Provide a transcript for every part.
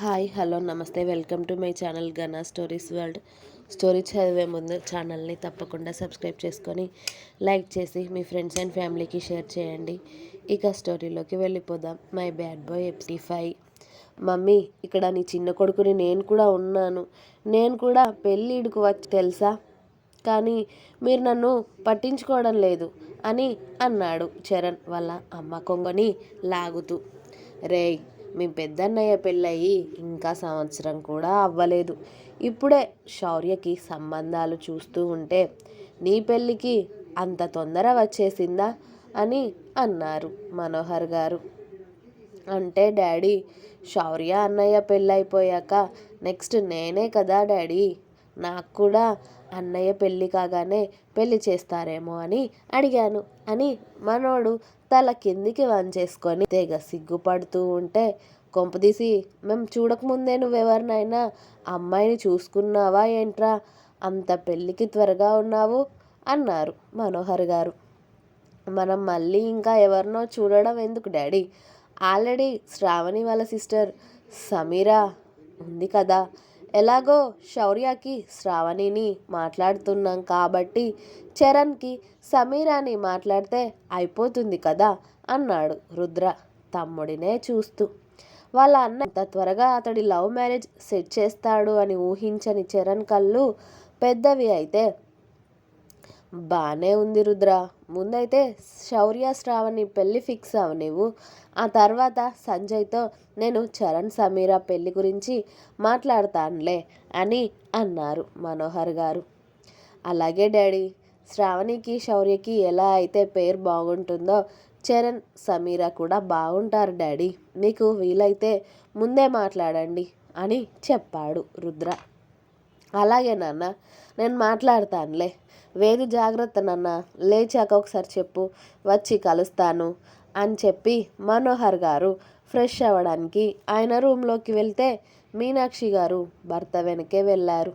Hi hello namaste. Welcome to my channel Gana stories world. Story చదివే ముందు ఛానల్ని తప్పకుండా సబ్స్క్రైబ్ చేసుకొని లైక్ చేసి మీ ఫ్రెండ్స్ అండ్ ఫ్యామిలీకి షేర్ చేయండి. ఇక స్టోరీలోకి వెళ్ళిపోదాం. My bad boy FT five. Mummy ఇక్కడ నీ చిన్న కొడుకుని నేను కూడా ఉన్నాను. నేను కూడా పెళ్ళిడుకు వచ్చి తెలుసా? కానీ మీరు నన్ను పట్టించుకోవడం లేదు అని అన్నాడు చరణ్ వాళ్ళ అమ్మ కొంగని లాగుతూ. రేయ్ మీ పెద్దన్నయ్య పెళ్ళయి ఇంకా సంవత్సరం కూడా అవ్వలేదు. ఇప్పుడే శౌర్యకి సంబంధాలు చూస్తూ ఉంటే నీ పెళ్ళికి అంత తొందర వచ్చేసిందా అని అన్నారు మనోహర్ గారు. అంటే డాడీ శౌర్య అన్నయ్య పెళ్ళైపోయాక నెక్స్ట్ నేనే కదా డాడీ. నాకు కూడా అన్నయ్య పెళ్ళి కాగానే పెళ్ళి చేస్తారేమో అని అడిగాను. అని మనోడు తల కిందికి వంచేసుకొని తెగ సిగ్గుపడుతూ ఉంటే కొంపదీసి మేము చూడకముందే నువ్వెవరినైనా అమ్మాయిని చూసుకున్నావా ఏంట్రా? అంత పెళ్ళికి త్వరగా ఉన్నావు? అన్నారు మనోహర్ గారు. మనం మళ్ళీ ఇంకా ఎవరినో చూడడం ఎందుకు డాడీ? ఆల్రెడీ శ్రావణి వాళ్ళ సిస్టర్ సమీరా ఉంది కదా. ఎలాగో శౌర్యకి శ్రావణిని మాట్లాడుతున్నాం కాబట్టి చరణ్కి సమీరాని మాట్లాడితే అయిపోతుంది కదా అన్నాడు రుద్ర తమ్ముడినే చూస్తూ. వాళ్ళ అన్న అంత త్వరగా అతడి లవ్ మ్యారేజ్ సెట్ చేస్తాడు అని ఊహించని చరణ్ కళ్ళు పెద్దవి అయితే బాగానే ఉంది రుద్ర. ముందైతే శౌర్య శ్రావణి పెళ్ళి ఫిక్స్ అవ నువ్వు ఆ తర్వాత సంజయ్తో నేను చరణ్ సమీర పెళ్ళి గురించి మాట్లాడతానులే అని అన్నారు మనోహర్ గారు. అలాగే డాడీ శ్రావణికి శౌర్యకి ఎలా అయితే పేరు బాగుంటుందో చరణ్ సమీర కూడా బాగుంటారు డాడీ. మీకు వీలైతే ముందే మాట్లాడండి అని చెప్పాడు రుద్ర. అలాగే నాన్న నేను మాట్లాడతానులే. వేది జాగ్రత్త నాన్న. లేచాక ఒకసారి చెప్పు. వచ్చి కలుస్తాను అని చెప్పి మనోహర్ గారు ఫ్రెష్ అవ్వడానికి ఆయన రూమ్లోకి వెళ్తే మీనాక్షి గారు భర్త వెనకే వెళ్ళారు.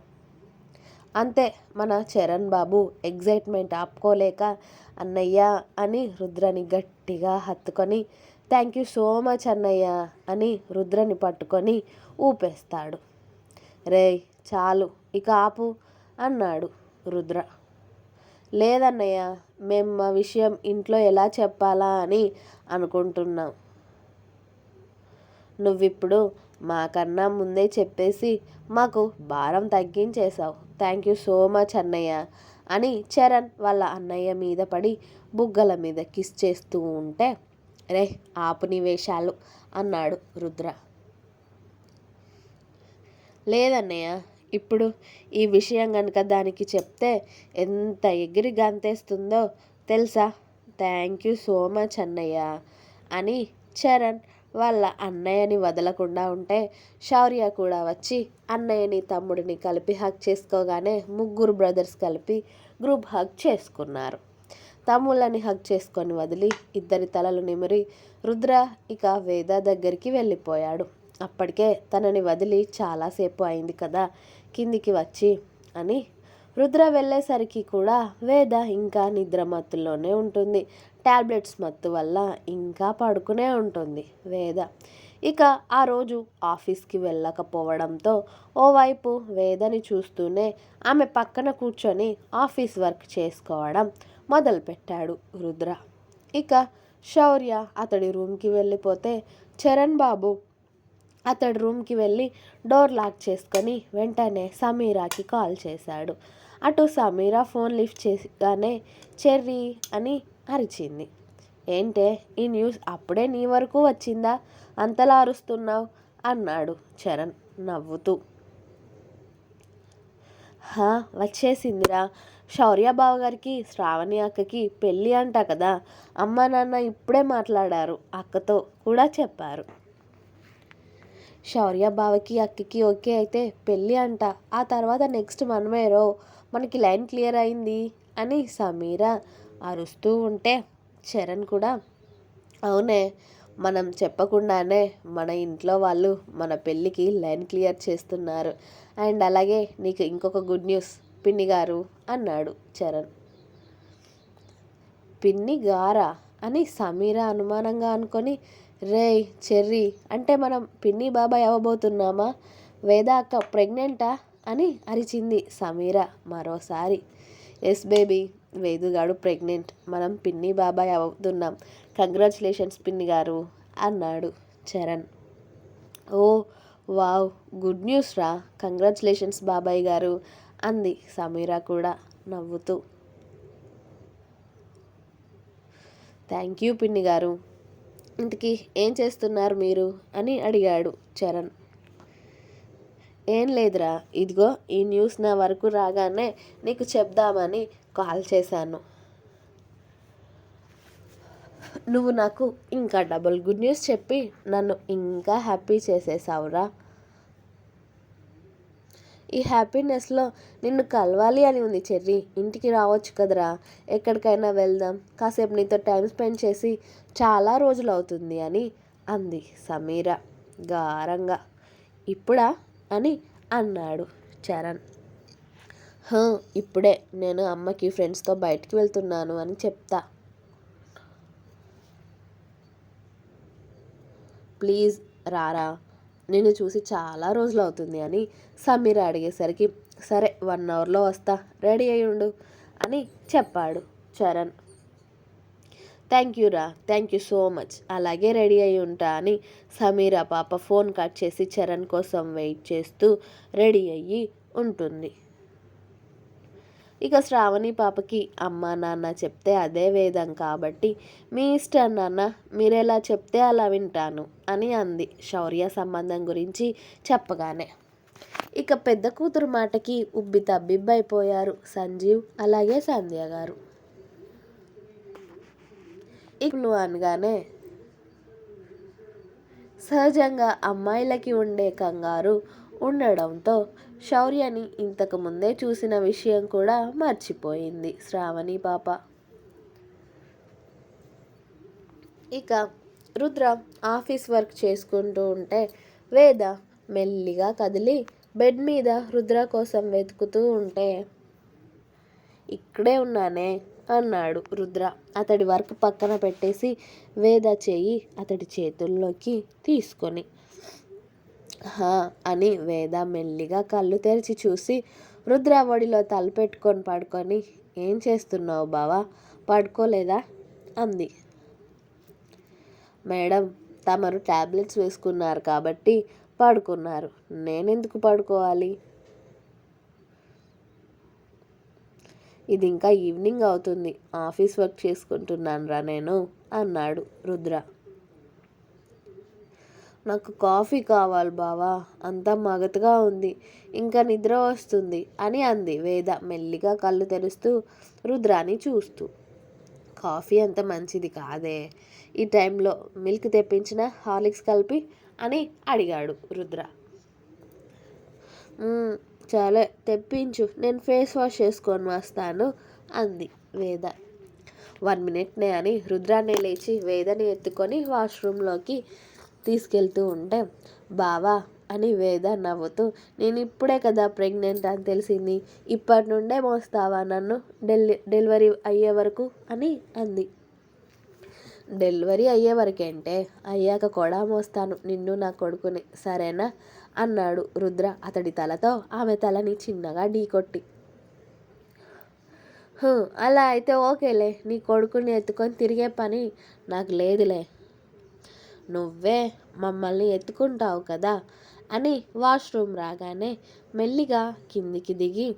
అంతే మన చరణ్ బాబు ఎగ్జైట్మెంట్ ఆపుకోలేక అన్నయ్య అని రుద్రని గట్టిగా హత్తుకొని థ్యాంక్ యూ సో మచ్ అన్నయ్య అని రుద్రని పట్టుకొని ఊపేస్తాడు. రే చాలు. ఇక ఆపు. అన్నాడు రుద్ర. లేదన్నయ్య మేము మా విషయం ఇంట్లో ఎలా చెప్పాలా అని అనుకుంటున్నాం. నువ్విప్పుడు మాకన్నా ముందే చెప్పేసి మాకు భారం తగ్గించేశావు. థ్యాంక్ యూ సో మచ్ అన్నయ్య అని చరణ్ వాళ్ళ అన్నయ్య మీద పడి బుగ్గల మీద కిస్ చేస్తూ ఉంటే రే ఆపు వేషాలు అన్నాడు రుద్ర. లేదన్నయ్య ఇప్పుడు ఈ విషయం కనుక దానికి చెప్తే ఎంత ఎగిరి గంతేస్తుందో తెలుసా? థ్యాంక్ యూ సో మచ్ అన్నయ్య అని చరణ్ వాళ్ళ అన్నయ్యని వదలకుండా ఉంటే శౌర్య కూడా వచ్చి అన్నయ్యని తమ్ముడిని కలిపి హక్ చేసుకోగానే ముగ్గురు బ్రదర్స్ కలిపి గ్రూప్ హక్ చేసుకున్నారు. తమ్ముళ్ళని హక్ చేసుకొని వదిలి ఇద్దరి తలలు నిమిరి రుద్ర ఇక వేద దగ్గరికి వెళ్ళిపోయాడు. అప్పటికే తనని వదిలి చాలాసేపు అయింది కదా కిందికి వచ్చి అని. రుద్ర వెళ్ళేసరికి కూడా వేద ఇంకా నిద్ర మత్తులోనే ఉంటుంది. టాబ్లెట్స్ మత్తు వల్ల ఇంకా పడుకునే ఉంటుంది వేద. ఇక ఆ రోజు ఆఫీస్కి వెళ్ళకపోవడంతో ఓవైపు వేదని చూస్తూనే ఆమె పక్కన కూర్చొని ఆఫీస్ వర్క్ చేసుకోవడం మొదలుపెట్టాడు రుద్ర. ఇక శౌర్య అతడి రూమ్కి వెళ్ళిపోతే చరణ్ బాబు అతడి రూమ్కి వెళ్ళి డోర్ లాక్ చేసుకొని వెంటనే సమీరాకి కాల్ చేశాడు. అటు సమీరా ఫోన్ లిఫ్ట్ చేసిగానే చెర్రీ అని అరిచింది. ఏంటే ఈ న్యూస్ అప్పుడే నీ వరకు వచ్చిందా? అంతలా అరుస్తున్నావు? అన్నాడు చరణ్ నవ్వుతూ. హా వచ్చేసిందిరా. శౌర్య బావ గారికి శ్రావణి అక్కకి పెళ్ళి అంట కదా అమ్మ నాన్న ఇప్పుడే మాట్లాడారు అక్కతో కూడా చెప్పారు. శౌర్య బావకి అక్కకి ఓకే అయితే పెళ్ళి అంట ఆ తర్వాత నెక్స్ట్ మనమేరో మనకి లైన్ క్లియర్ అయింది అని సమీర అరుస్తూ ఉంటే చరణ్ కూడా అవునే మనం చెప్పకుండానే మన ఇంట్లో వాళ్ళు మన పెళ్ళికి లైన్ క్లియర్ చేస్తున్నారు. అండ్ అలాగే నీకు ఇంకొక గుడ్ న్యూస్. పిన్ని గారు అన్నాడు చరణ్. పిన్ని గారా? అని సమీర అనుమానంగా అనుకొని రేయ్ చెర్రీ అంటే మనం పిన్ని బాబాయ్ అవ్వబోతున్నామా? వేద అక్క ప్రెగ్నెంటా? అని అరిచింది సమీర మరోసారి. ఎస్ బేబీ వేదుగాడు ప్రెగ్నెంట్ మనం పిన్ని బాబాయ్ అవుతున్నాం కంగ్రాచులేషన్స్ పిన్ని గారు అన్నాడు Charan. Oh wow good news రా. కంగ్రాచులేషన్స్ బాబాయ్ గారు అంది సమీర కూడా నవ్వుతూ. థ్యాంక్ యూ పిన్ని గారు. ఇంతకీ ఏం చేస్తున్నారు మీరు? అని అడిగాడు చరణ్. ఏం లేదురా ఇదిగో ఈ న్యూస్ నా వరకు రాగానే నీకు చెప్దామని కాల్ చేశాను. నువ్వు నాకు ఇంకా డబుల్ గుడ్ న్యూస్ చెప్పి నన్ను ఇంకా హ్యాపీ చేసేసావురా. ఈ హ్యాపీనెస్లో నిన్ను కలవాలి అని ఉంది చెర్రీ. ఇంటికి రావచ్చు కదరా. ఎక్కడికైనా వెళ్దాం. కాసేపు నీతో టైం స్పెండ్ చేసి చాలా రోజులు అవుతుంది అని అంది సమీర గారంగా. ఇప్పుడా? అని అన్నాడు చరణ్. ఇప్పుడే. నేను అమ్మకి ఫ్రెండ్స్తో బయటికి వెళ్తున్నాను అని చెప్తా. ప్లీజ్ రారా. నిన్ను చూసి చాలా రోజులు అవుతుంది అని సమీర అడిగేసరికి సరే వన్ అవర్లో వస్తా రెడీ అయి ఉండు అని చెప్పాడు చరణ్. థ్యాంక్ యూ రా థ్యాంక్ యూ సో మచ్ అలాగే రెడీ అయి ఉంటా అని సమీర పాప ఫోన్ కట్ చేసి చరణ్ కోసం వెయిట్ చేస్తూ రెడీ అయ్యి ఉంటుంది. ఇక శ్రావణి పాపకి అమ్మ నాన్న చెప్తే అదే వేదం కాబట్టి మీ ఇష్టం నాన్న మీరెలా చెప్తే అలా వింటాను అని అంది శౌర్య సంబంధం గురించి చెప్పగానే. ఇక పెద్ద కూతురు మాటకి ఉబ్బి తబ్బిబ్బైపోయారు సంజీవ్ అలాగే సంధ్య గారు. ఇక నువ్వు అనగానే సహజంగా అమ్మాయిలకి ఉండే కంగారు ఉండడంతో శౌర్యని ఇంతకు ముందే చూసిన విషయం కూడా మర్చిపోయింది శ్రావణి పాప. ఇక రుద్ర ఆఫీస్ వర్క్ చేసుకుంటూ ఉంటే వేద మెల్లిగా కదిలి బెడ్ మీద రుద్ర కోసం వెతుకుతూ ఉంటే ఇక్కడే ఉన్నానే అన్నాడు రుద్ర. అతడి వర్క్ పక్కన పెట్టేసి వేద చేయి అతడి చేతుల్లోకి తీసుకొని అని వేద మెల్లిగా కళ్ళు తెరిచి చూసి రుద్ర ఒడిలో తలపెట్టుకొని పడుకొని ఏం చేస్తున్నావు బావా? పడుకోలేదా? అంది. మేడం తమరు ట్యాబ్లెట్స్ వేసుకున్నారు కాబట్టి పడుకున్నారు. నేనెందుకు పడుకోవాలి? ఇది ఇంకా ఈవినింగ్ అవుతుంది. ఆఫీస్ వర్క్ చేసుకుంటున్నాను రా నేను అన్నాడు రుద్ర. నాకు కాఫీ కావాలి బావా అంతా మగతగా ఉంది ఇంకా నిద్ర వస్తుంది అని అంది వేద మెల్లిగా కళ్ళు తెరుస్తూ రుద్రాని చూస్తూ. కాఫీ అంత మంచిది కాదే ఈ టైంలో మిల్క్ తెప్పించిన హార్లిక్స్ కలిపి అని అడిగాడు రుద్ర. చాలా తెప్పించు నేను ఫేస్ వాష్ చేసుకొని వస్తాను అంది వేద. వన్ మినిట్నే అని రుద్రాన్ని లేచి వేదని ఎత్తుకొని వాష్రూమ్లోకి తీసుకెళ్తూ ఉంటే బావా అని వేద నవ్వుతూ నేను ఇప్పుడే కదా ప్రెగ్నెంట్ అని తెలిసింది. ఇప్పటి నుండే మోస్తావా నన్ను? డెలి డెలివరీ అయ్యే వరకు అని అంది. డెలివరీ అయ్యే వరకేంటే అయ్యాక కూడా మోస్తాను. నిన్ను నా కొడుకుని. సరేనా? అన్నాడు రుద్ర అతడి తలతో ఆమె తలని చిన్నగా ఢీకొట్టి అలా అయితే ఓకేలే. నీ కొడుకుని ఎత్తుకొని తిరిగే పని నాకు లేదులే. నువ్వే మమ్మల్ని ఎత్తుకుంటావు కదా? అని వాష్రూమ్ రాగానే మెల్లిగా కిందికి దిగి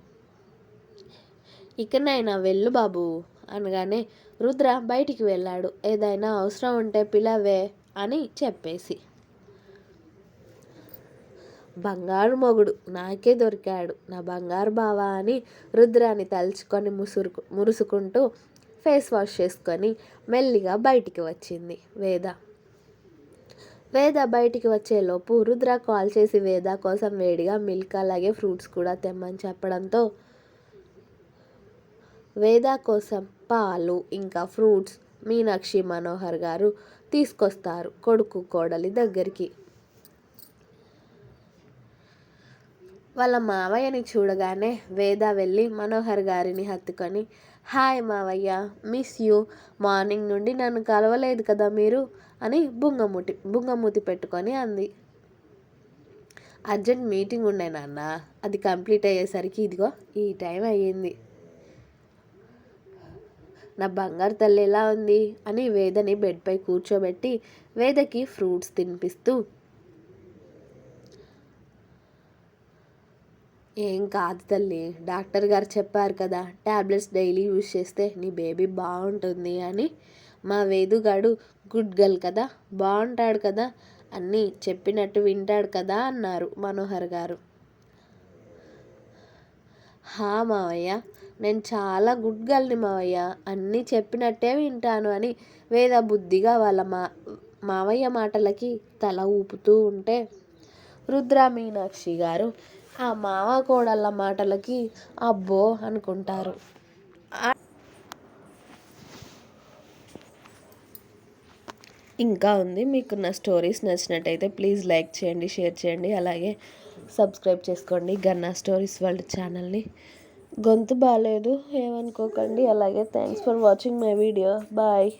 ఇకనైనా వెళ్ళు బాబు అనగానే రుద్ర బయటికి వెళ్ళాడు. ఏదైనా అవసరం ఉంటే పిలవే అని చెప్పేసి. బంగారు మొగుడు నాకే దొరికాడు. నా బంగారు బావా అని రుద్రాన్ని తలుచుకొని ముసురుకు మురుసుకుంటూ ఫేస్ వాష్ చేసుకొని మెల్లిగా బయటికి వచ్చింది వేద. వేద బయటికి వచ్చేలోపు రుద్ర కాల్ చేసి వేద కోసం వేడిగా మిల్క్ అలాగే ఫ్రూట్స్ కూడా తెమ్మని చెప్పడంతో వేద కోసం పాలు ఇంకా ఫ్రూట్స్ మీనాక్షి మనోహర్ గారు తీసుకొస్తారు కొడుకు కోడలి దగ్గరికి. వాళ్ళ మావయ్యని చూడగానే వేద వెళ్ళి మనోహర్ గారిని హత్తుకొని హాయ్ మావయ్య మిస్ యూ. మార్నింగ్ నుండి నన్ను కలవలేదు కదా మీరు? అని బుంగమూటి బుంగమూతి పెట్టుకొని అంది. అర్జెంట్ మీటింగ్ ఉండే నాన్న. అది కంప్లీట్ అయ్యేసరికి ఇదిగో ఈ టైం అయ్యింది. నా బంగారు తల్లి ఎలా ఉంది? అని వేదని బెడ్పై కూర్చోబెట్టి వేదకి ఫ్రూట్స్ తినిపిస్తూ ఏం కాదు తల్లి. డాక్టర్ గారు చెప్పారు కదా ట్యాబ్లెట్స్ డైలీ యూజ్ చేస్తే నీ బేబీ బాగుంటుంది అని. మా వేదుగాడు గుడ్ గర్ల్ కదా బాగుంటాడు కదా అన్నీ చెప్పినట్టు వింటాడు కదా అన్నారు మనోహర్ గారు. హా మావయ్య నేను చాలా గుడ్ గర్ల్ని మావయ్య అన్నీ చెప్పినట్టే వింటాను అని వేద బుద్ధిగా వాళ్ళ మా మావయ్య మాటలకి తల ఊపుతూ ఉంటే రుద్ర మీనాక్షి గారు ఆ మావ కోడళ్ళ మాటలకి అబ్బో అనుకుంటారు. ఇంకా ఉంది. మీకు నా స్టోరీస్ నచ్చినట్టయితే ప్లీజ్ లైక్ చేయండి షేర్ చేయండి. అలాగే సబ్స్క్రైబ్ చేసుకోండి. గన్నా స్టోరీస్ వరల్డ్ ఛానల్ని. గొంతు బాగాలేదు ఏమనుకోకండి. అలాగే thanks for watching my video. Bye.